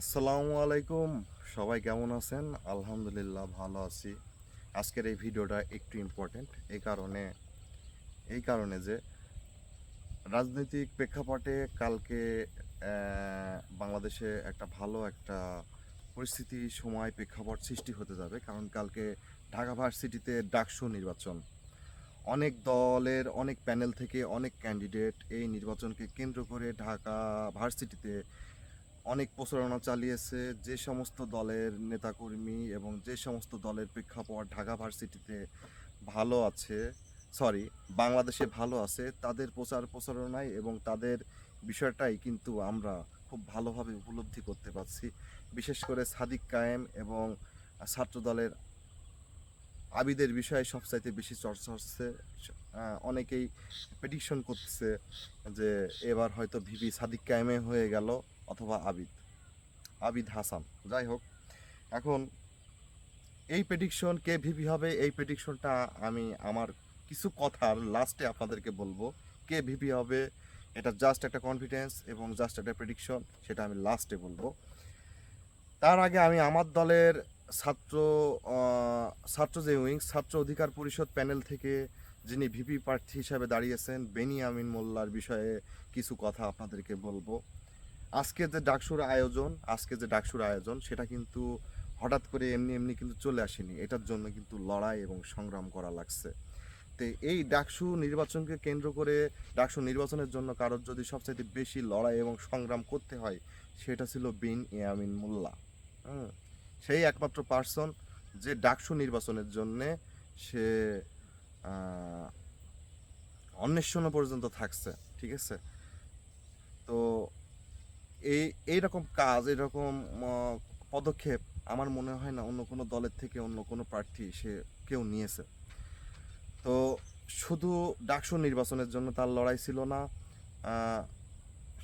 আসসালামু আলাইকুম। সবাই কেমন আছেন? আলহামদুলিল্লাহ ভালো আছি। আজকের এই ভিডিওটা একটু ইম্পর্টেন্ট এই কারণে এই কারণে যে রাজনৈতিক প্রেক্ষাপটে কালকে বাংলাদেশে একটা ভালো একটা পরিস্থিতি, সময়, প্রেক্ষাপট সৃষ্টি হতে যাবে। কারণ কালকে ঢাকা ভার্সিটিতে ডাকসু নির্বাচন। অনেক দলের, অনেক প্যানেল থেকে অনেক ক্যান্ডিডেট এই নির্বাচনকে কেন্দ্র করে ঢাকা ভার্সিটিতে অনেক প্রচারণা চালিয়েছে, যে সমস্ত দলের নেতাকর্মী এবং যে সমস্ত দলের প্রেক্ষাপট ঢাকা ভার্সিটিতে ভালো আছে সরি বাংলাদেশে ভালো আছে, তাদের প্রচার প্রচারণায় এবং তাদের বিষয়টাই কিন্তু আমরা খুব ভালোভাবে উপলব্ধি করতে পারছি। বিশেষ করে সাদিক কায়েম এবং ছাত্র দলের আবিদের বিষয়ে সবচাইতে বেশি চর্চা হচ্ছে। অনেকেই প্রেডিকশন করতেছে যে এবার হয়তো ভিভি সাদিক কায়েমে হয়ে গেল। অথবা আবিদ। আবিদ হাসান। যাই হোক, এখন এই প্রেডিকশন কে ভিভি হবে, এই প্রেডিকশনটা আমি আমার কিছু কথার লাস্টে আপনাদেরকে বলব। কে ভিভি হবে, এটা জাস্ট একটা কনফিডেন্স এবং জাস্ট একটা প্রেডিকশন সেটা আমি লাস্টে বলব। তার আগে আমি আমার দলের ছাত্র ছাত্র যে উইংস ছাত্র অধিকার পরিষদ প্যানেল থেকে যিনি ভিপি প্রার্থী হিসাবে দাঁড়িয়েছেন, বেনিয়ামিন মোল্লার বিষয়ে কিছু কথা আপনাদেরকে বলব। আজকে যে ডাকসুর আয়োজন, আজকে যে ডাকসুর আয়োজন, সেটা কিন্তু হঠাৎ করে এমনি এমনি কিন্তু চলে আসেনি। এটার জন্য কিন্তু লড়াই এবং সংগ্রাম করা লাগছে। তো এই ডাকসু নির্বাচনকে কেন্দ্র করে, ডাকসু নির্বাচনের জন্য কারোর যদি সবচাইতে বেশি লড়াই এবং সংগ্রাম করতে হয়, সেটা ছিল বিন ইয়ামিন মোল্লা। হুম, সেই একমাত্র পার্সন যে ডাকসু নির্বাচনের জন্যে সে অন্বেষণ পর্যন্ত থাকছে, ঠিক আছে? তো এই, এইরকম কাজ এরকম পদক্ষেপ আমার মনে হয় না অন্য কোনো দলের থেকে অন্য কোনো প্রার্থী সে কেউ নিয়েছে। তো শুধু ডাকসু নির্বাচনের জন্য তার লড়াই ছিল না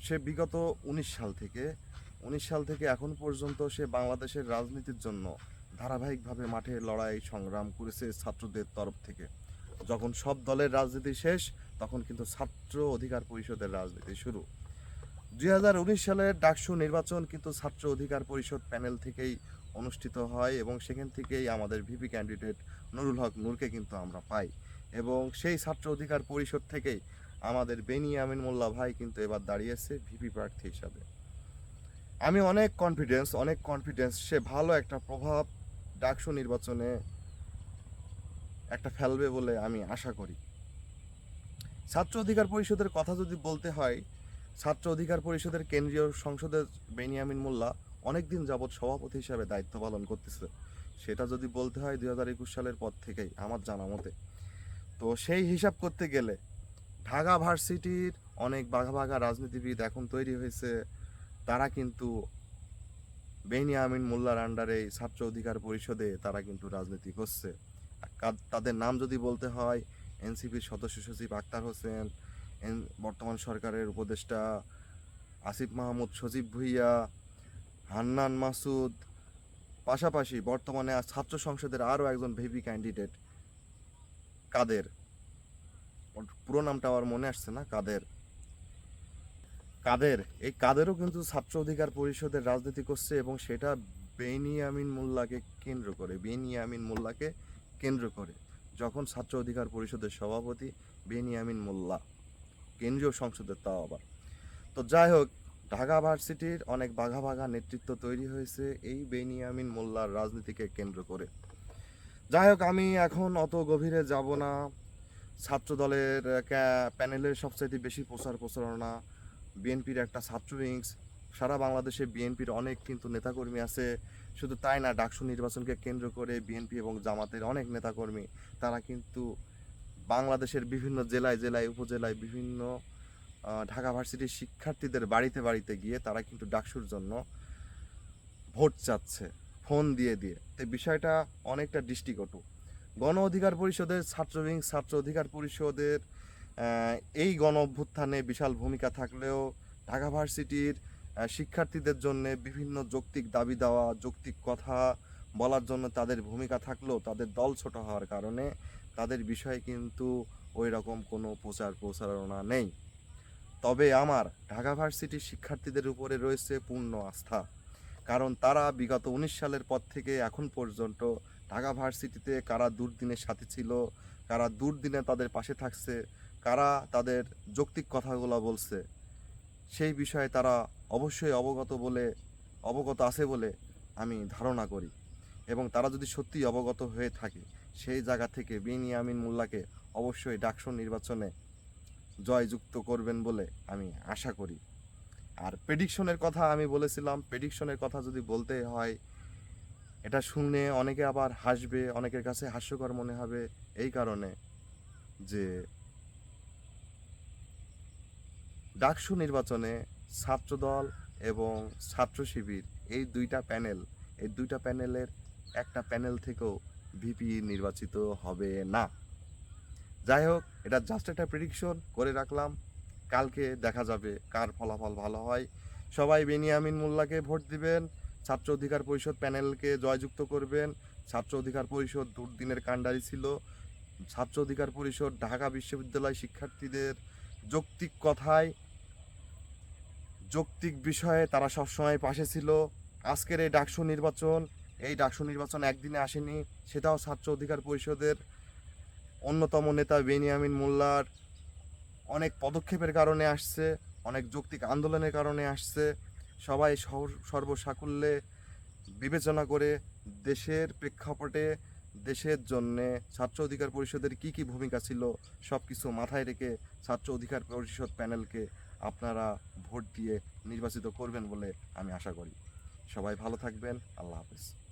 সে বিগত উনিশ সাল থেকে, উনিশ সাল থেকে এখন পর্যন্ত সে বাংলাদেশের রাজনীতির জন্য ধারাবাহিকভাবে মাঠে লড়াই সংগ্রাম করেছে ছাত্রদের তরফ থেকে। যখন সব দলের রাজনীতি শেষ, তখন কিন্তু ছাত্র অধিকার পরিষদের রাজনীতি শুরু। দুই সালের ডাকসু নির্বাচন কিন্তু ছাত্র অধিকার পরিষদ প্যানেল থেকেই অনুষ্ঠিত হয় এবং সেখান থেকেই আমাদের ভিপি ক্যান্ডিডেট নুরুল হক নূরকে কিন্তু আমরা পাই। এবং সেই ছাত্র অধিকার পরিষদ থেকেই আমাদের বেনিয়ামিন মোল্লা ভাই কিন্তু এবার দাঁড়িয়েছে ভিপি প্রার্থী হিসাবে। আমি অনেক কনফিডেন্স অনেক কনফিডেন্স সে ভালো একটা প্রভাব ডাকসু নির্বাচনে একটা ফেলবে বলে আমি আশা করি। ছাত্র অধিকার পরিষদের কথা যদি বলতে হয় ছাত্র অধিকার পরিষদের কেন্দ্রীয় সংসদের বেনিয়ামিন মোল্লা অনেকদিন যাবৎ সভাপতি হিসাবে দায়িত্ব পালন করতেছে। সেটা যদি বলতে হয় দুই হাজার একুশ সালের পর থেকেই, আমার জানা মতে। তো সেই হিসাব করতে গেলে ঢাকা ভার্সিটির অনেক বাঘা বাঘা রাজনীতিবিদ এখন তৈরি হয়েছে। তারা কিন্তু বেনিয়ামিন মোল্লার আন্ডারে ছাত্র অধিকার পরিষদে তারা কিন্তু রাজনীতি করছে। তাদের নাম যদি বলতে হয়, এনসিপির সদস্য সচিব আক্তার হোসেন বর্তমান সরকারের উপদেষ্টা আসিফ মাহমুদ, সজীব ভুইয়া, হান্নান মাসুদ, পাশাপাশি বর্তমানে ছাত্র সংসদের আরও একজন ভিপি ক্যান্ডিডেট কাদের? পুরো নামটা আমার মনে আসছে না, কাদের? কাদের? এই কাদেরও কিন্তু ছাত্র অধিকার পরিষদের রাজনীতি করছে এবং সেটা বেনিয়ামিন মোল্লাকে কেন্দ্র করে, বেনিয়ামিন মোল্লাকে কেন্দ্র করে। যখন ছাত্র অধিকার পরিষদের সভাপতি বেনিয়ামিন মোল্লা। কেন্দ্রীয় সংসদের তাও আবার। তো যাই হোক ঢাকা ভার্সিটির অনেক বাঘা বাঘা নেতৃত্ব তৈরি হয়েছে এই বেনিয়ামিন মোল্লার রাজনীতিকে কেন্দ্র করে। যাই হোক আমি এখন অত গভীরে যাব না। ছাত্র দলের প্যানেলের সবচাইতে বেশি প্রচার প্রচারণা, বিএনপির একটা ছাত্র উইংস সারা বাংলাদেশে বিএনপির অনেক কিন্তু নেতাকর্মী আছে। শুধু তাই না, ডাকসু নির্বাচনকে কেন্দ্র করে বিএনপি এবং জামাতের অনেক নেতাকর্মী, তারা কিন্তু বাংলাদেশের বিভিন্ন জেলায় জেলায়, উপজেলায় বিভিন্ন ঢাকা ভার্সিটির শিক্ষার্থীদের বাড়িতে বাড়িতে গিয়ে তারা কিন্তু ডাকসুর জন্য ভোট চাচ্ছে, ফোন দিয়ে দিয়ে। তো বিষয়টা অনেকটা দৃষ্টিকটু। গণ অধিকার পরিষদের ছাত্র উইং ছাত্র অধিকার পরিষদের এই গণ অভ্যুত্থানে বিশাল ভূমিকা থাকলেও ঢাকা ভার্সিটির শিক্ষার্থীদের জন্য বিভিন্ন যৌক্তিক দাবি দেওয়া, যৌক্তিক কথা বলার জন্য তাদের ভূমিকা থাকলেও তাদের দল ছোট হওয়ার কারণে তাদের বিষয়ে কিন্তু ওই রকম কোনো প্রচার প্রচারণা নেই। তবে আমার ঢাকা ভার্সিটির শিক্ষার্থীদের উপরে রয়েছে পূর্ণ আস্থা। কারণ তারা বিগত উনিশ সালের পর থেকে এখন পর্যন্ত ঢাকা ভার্সিটিতে কারা দুর্দিনের সাথে ছিল, কারা দুর্দিনে তাদের পাশে থাকছে, কারা তাদের যৌক্তিক কথাগুলো বলছে, সেই বিষয়ে তারা অবশ্যই অবগত বলে, অবগত আছে বলে আমি ধারণা করি। এবং তারা যদি সত্যি অবগত হয়ে থাকে সেই জায়গা থেকে বেনিয়ামিন মোল্লাকে অবশ্যই ডাকসুর নির্বাচনে জয়যুক্ত করবেন বলে আমি আশা করি। আর প্রেডিকশনের কথা আমি বলেছিলাম প্রেডিকশনের কথা যদি বলতে হয়, এটা শুনে অনেকে আবার হাসবে, অনেকের কাছে হাস্যকর মনে হবে এই কারণে যে ডাকসু নির্বাচনে ছাত্রদল এবং ছাত্র শিবির এই দুইটা প্যানেল এই দুইটা প্যানেলের একটা প্যানেল থেকেও ভিপি নির্বাচিত হবে না। যাই হোক, এটা জাস্ট একটা প্রেডিকশন করে রাখলাম। কালকে দেখা যাবে কার ফলাফল ভালো হয়। সবাই বেনিয়ামিন মোল্লাকে ভোট দিবেন, ছাত্র অধিকার পরিষদ প্যানেলকে জয়যুক্ত করবেন। ছাত্র অধিকার পরিষদ দুর্দিনের কাণ্ডারি ছিল। ছাত্র অধিকার পরিষদ ঢাকা বিশ্ববিদ্যালয় শিক্ষার্থীদের যৌক্তিক কথায়, যৌক্তিক বিষয়ে তারা সবসময় পাশে ছিল। আজকের এই ডাকসু নির্বাচন এই ডাকসু নির্বাচন একদিনে আসেনি, সেটাও ছাত্র অধিকার পরিষদের অন্যতম নেতা বেনিয়ামিন মোল্লার অনেক পদক্ষেপের কারণে আসছে, অনেক যৌক্তিক আন্দোলনের কারণে আসছে। সবাই সর- সর্বসাকুল্যে বিবেচনা করে দেশের প্রেক্ষাপটে, দেশের জন্যে ছাত্র অধিকার পরিষদের কি কি ভূমিকা ছিল সব কিছু মাথায় রেখে ছাত্র অধিকার পরিষদ প্যানেলকে আপনারা ভোট দিয়ে নির্বাচিত করবেন বলে আমি আশা করি। সবাই ভালো থাকবেন, আল্লাহ হাফেজ।